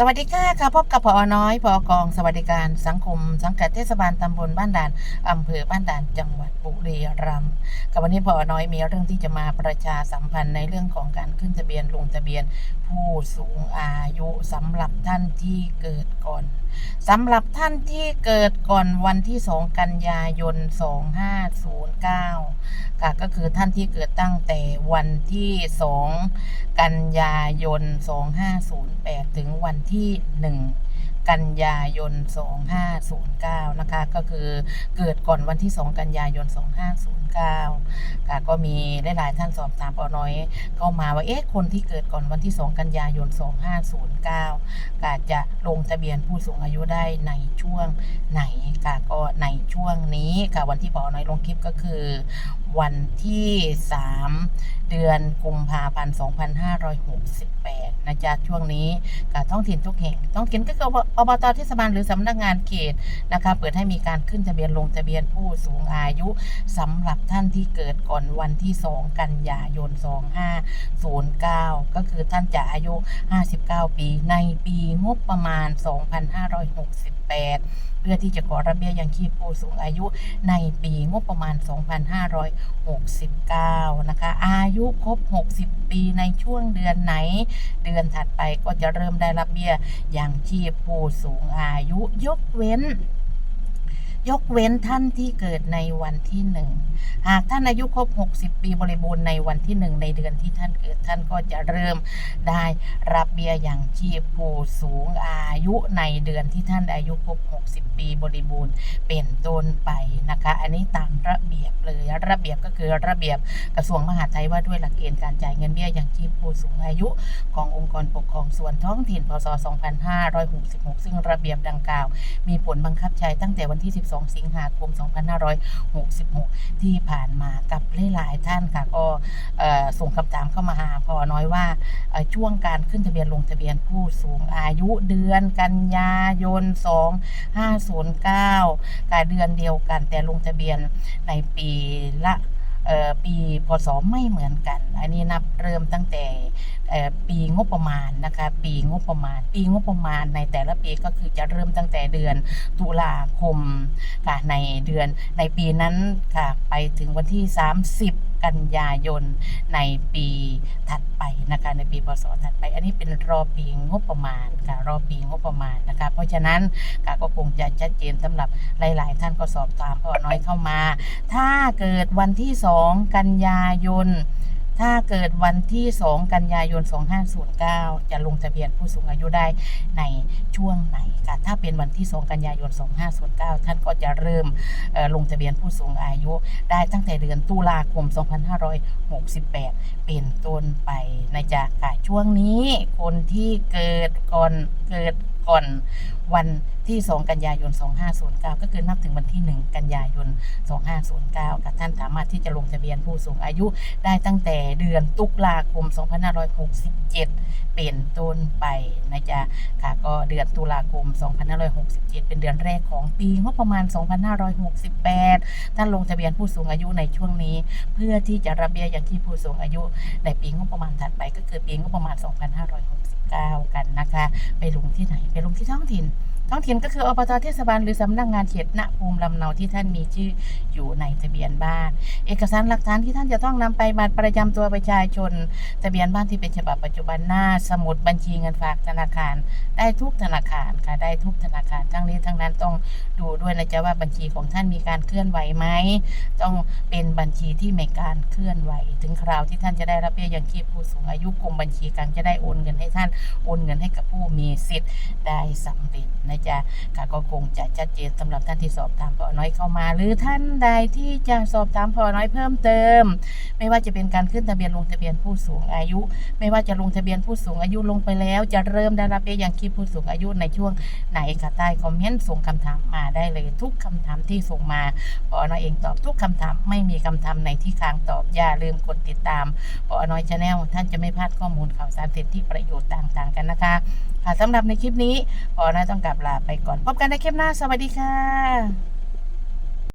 สวัสดีค่ะค่ะพบกับพอน้อยพอกองสวัสดิการสังคม สังกัดเทศบาลตำบลบ้านด่านอำเภอบ้านด่านจังหวัดบุรีรัมย์กับวันนี้พอน้อยมีเรื่องที่จะมาประชาสัมพันธ์ในเรื่องของการขึ้นทะเบียนลงทะเบียน ผู้สูงอายุสำหรับท่านที่เกิดก่อนสำหรับท่านที่เกิดก่อนวันที่ 2 กันยายน 2509ค่ะก็คือท่านที่เกิดตั้งแต่วันที่ 2 กันยายน 2508 ถึงวันที่ 1 กันยายน 2509 นะคะ ก็คือเกิดก่อนวันที่ 2 กันยายน 2509 ค่ะก็มีหลายๆท่านสอบถามปอน้อยเข้ามาว่า เอ๊ะ คนที่เกิดก่อนวันที่ 2 กันยายน 2509ก็จะลงทะเบียนผู้สูงอายุได้ในช่วงไหน ค่ะ ก็ในช่วงนี้ค่ะ วันที่ปอน้อยลงคลิปก็คือ วันที่ 3 เดือนกุมภาพันธ์ 2568 นะจ๊ะช่วงนี้กับท้องถิ่นทุกแห่งท้องถิ่นก็คืออบตเทศบาลหรือสำนักงานเขตนะคะเปิดให้มีการขึ้นทะเบียนลงทะเบียนผู้สูงอายุสำหรับท่านที่เกิดก่อนวันที่ 2 กันยายน 2509 ก็คือท่านจะอายุ 59 ปีในปีงบประมาณ 2568 พื่อที่จะขอรับเบี้ยยังชีพผู้สูงอายุในปีงบประมาณ 2569 นะคะ อายุครบ 60 ปีในช่วงเดือนไหน เดือนถัดไปก็จะเริ่มได้รับเบี้ยยังชีพผู้สูงอายุยกเว้น ยกเว้นท่านที่เกิดในวันที่หนึ่ง หากท่านอายุครบ 60 ปีบริบูรณ์ในวันที่หนึ่งในเดือนที่ท่านเกิดท่านก็จะเริ่มได้รับเบี้ยอยังชีพผู้สูงอายุในเดือนที่ท่านอายุครบ 60 ปีบริบูรณ์เป็นต้นไปนะคะ อันนี้ตามระเบียบเลยระเบียบก็คือระเบียบกระทรวงมหาดไทยว่าด้วยหลักเกณฑ์การจ่ายเงินเบี้ยอยังชีพผู้สูงอายุขององค์กรปกครองส่วนท้องถิ่นพศ 2566 ซึ่งระเบียบดังกล่าว มีผลบังคับใช้ตั้งแต่วันที่ 12 2 สิงหาคม 2566 ที่ผ่านมากับหลายๆท่านค่ะ ก็ส่งคำถามเข้ามาหาพอน้อยว่าช่วงการขึ้นทะเบียนลงทะเบียนผู้สูงอายุเดือนกันยายน 2509กับเดือนเดียวกันแต่ลงทะเบียนในปีละปีพศไม่เหมือนกัน อันนี้นับเริ่มตั้งแต่ปีงบประมาณนะคะ ปีงบประมาณ ปีงบประมาณในแต่ละปีก็คือจะเริ่มตั้งแต่เดือนตุลาคมค่ะในเดือนในปีนั้นค่ะไปถึงวันที่ 30กันยายนในปีถัดไปนะคะในปีพศถัดไป อันนี้เป็นรอปีงบประมาณค่ะรอปีงบประมาณนะคะเพราะฉะนั้นค่ะก็คงจะชัดเจนสำหรับหลาย ๆ ท่านก็สอบถามพ่อน้อยเข้ามา ถ้าเกิดวันที่ 2 กันยายน ถ้าเกิดวันที่ 2 กันยายน 2509 จะลงทะเบียนผู้สูงอายุได้ในช่วงไหนคะถ้าเป็นวันที่ 2 กันยายน 2509 ท่านก็จะเริ่มลงทะเบียนผู้สูงอายุ ได้ตั้งแต่เดือนตุลาคม 2568 เป็นต้นไปนะจ๊ะค่ะช่วงนี้คนที่เกิดก่อนเกิด ก่อนวันที่ 2 กันยายน 2509 ก็คือนับถึงวันที่ 1 กันยายน 2509ค่ะท่านสามารถที่จะลงทะเบียนผู้สูงอายุได้ตั้งแต่เดือนตุลาคม 2567 เป็นต้นไปนะจ๊ะค่ะก็เดือนตุลาคม 2567 เป็นเดือนแรกของปีงบประมาณ 2568 ท่านลงทะเบียนผู้สูงอายุในช่วงนี้ เพื่อที่จะรับเบี้ยยังชีพผู้สูงอายุในปีงบประมาณถัดไป ก็คือปีงบประมาณ 2569 กันนะคะ ไปลงที่ไหนไปลงที่ท้องถิ่น ท้องถิ่นก็คืออบตเทศบาลหรือสำนักงานเขตณภูมิลำเนาที่ท่านมีชื่ออยู่ในทะเบียนบ้าน เอกสารหลักฐานที่ท่านจะต้องนำไปบัตรประจำตัวประชาชน ทะเบียนบ้านที่เป็นฉบับปัจจุบันหน้า สมุดบัญชีเงินฝากธนาคาร ได้ทุกธนาคารค่ะได้ทุกธนาคารทั้งนี้ทั้งนั้นต้องดูด้วยนะจ๊ะว่าบัญชีของท่านมีการเคลื่อนไหวไหมต้องเป็นบัญชีที่มีการเคลื่อนไหว ถึงคราวที่ท่านจะได้รับเบี้ยยังชีพผู้สูงอายุกรมบัญชีกลางจะได้โอนเงินให้ท่านโอนเงินให้กับผู้มีสิทธิ์ได้สำเร็จนะจ๊ะค่ะก็คงจะชัดเจนสำหรับท่านที่สอบถามพอน้อยเข้ามา หรือท่านใดที่จะสอบถามพอน้อยเพิ่มเติม ไม่ว่าจะเป็นการขึ้นทะเบียนลงทะเบียนผู้สูงอายุ ไม่ว่าจะลงทะเบียนผู้สูงอายุลงไปแล้ว จะเริ่มได้รับเบี้ยยังชีพผู้สูงอายุในช่วงไหนค่ะใต้คอมเมนต์ส่งคำถามมาได้เลย ทุกคำถามที่ส่งมาปอน้อยเองตอบทุกคำถามไม่มีคำถามในที่ค้างตอบอย่าลืมกดติดตามปอน้อยชาแนลท่านจะไม่พลาดข้อมูลข่าวสารสิทธิประโยชน์ต่างๆ กันนะคะค่ะสำหรับในคลิปนี้ปอน้อยต้องกลับลาไปก่อน พบกันในคลิปหน้า สวัสดีค่ะ